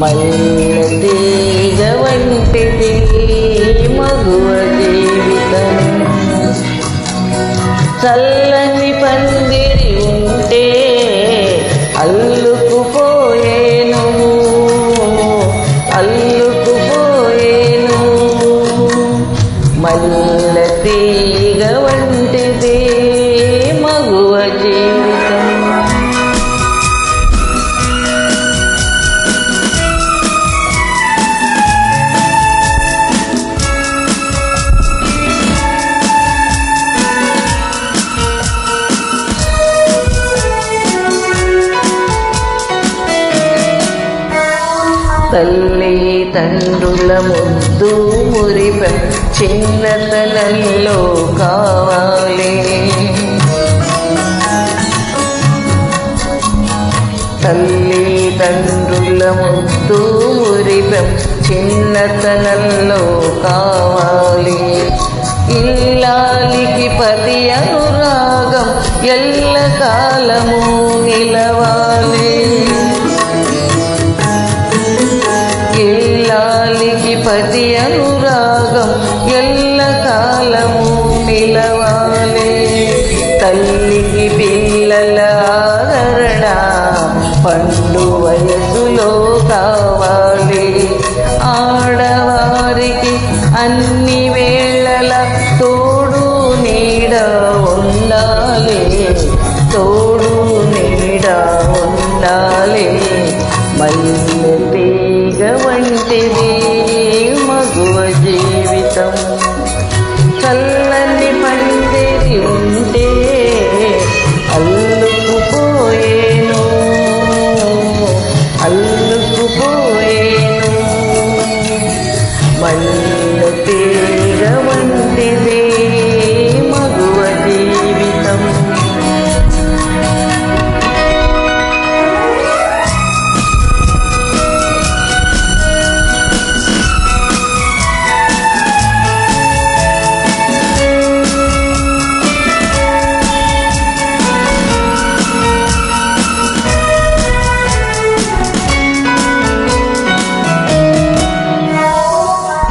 మల్లెతీగ వంటిది మగువ జీవితం చల్లని పందిరి ఉంటే అల్లుకుపోయేను తల్లి తండ్రుల ముద్దు మురిప చిన్నతనంలో కావాలి. తల్లి తండ్రుల ముద్దు మురిప చిన్నతనంలో కావాలి. ఇల్లాలికి పది అనురాగం ఎల్ల కాలము ఇల్లాలికి పతి అనురాగం ఎల్ల కాలము నిలవాలే. తల్లికి పిల్లల ఆదరణ పండు వయసులో కావాలి. ఆడవారికి అన్ని వేళల తోడు నీడ ఉండాలి. తోడు నీడ ఉండాలి. మళ్ళీ తీగ వంటిది మగువ జీవితం.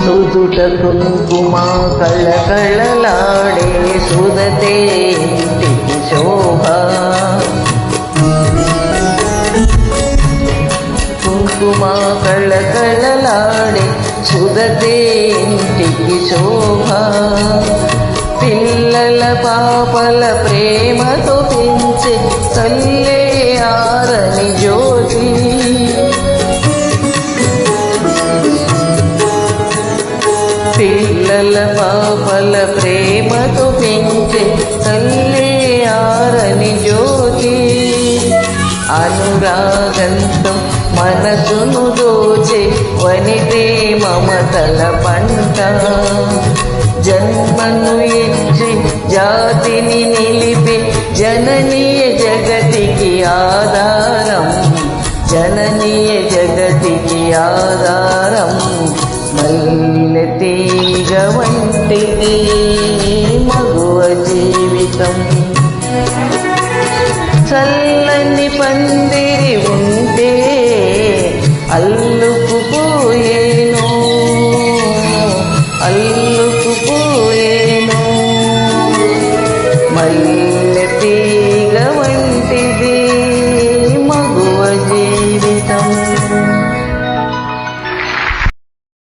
నుదుట కుంకుమ కళకళలాడే సుదతే శోభ కుంకుమ కళకళలాడే సుదతే ఇంటికి శోభ. పిల్లల పాపల ప్రేమతో పిల్లల పాపల ప్రేమతో పెంచే తల్లి ఆరని జ్యోతి. అనురాగంతో మనసును దోచే వనితే మమతల పంట. జన్మను ఇచ్చి జాతిని నిలిపే జననీయ జగతికి ఆధారం. జననీయ జగతికి ఆధారం. మలిన తీగ వంటిది మగువ జీవితం. చల్లని పందిరి ఉంటే అల్లుకుపోయేను. అల్లు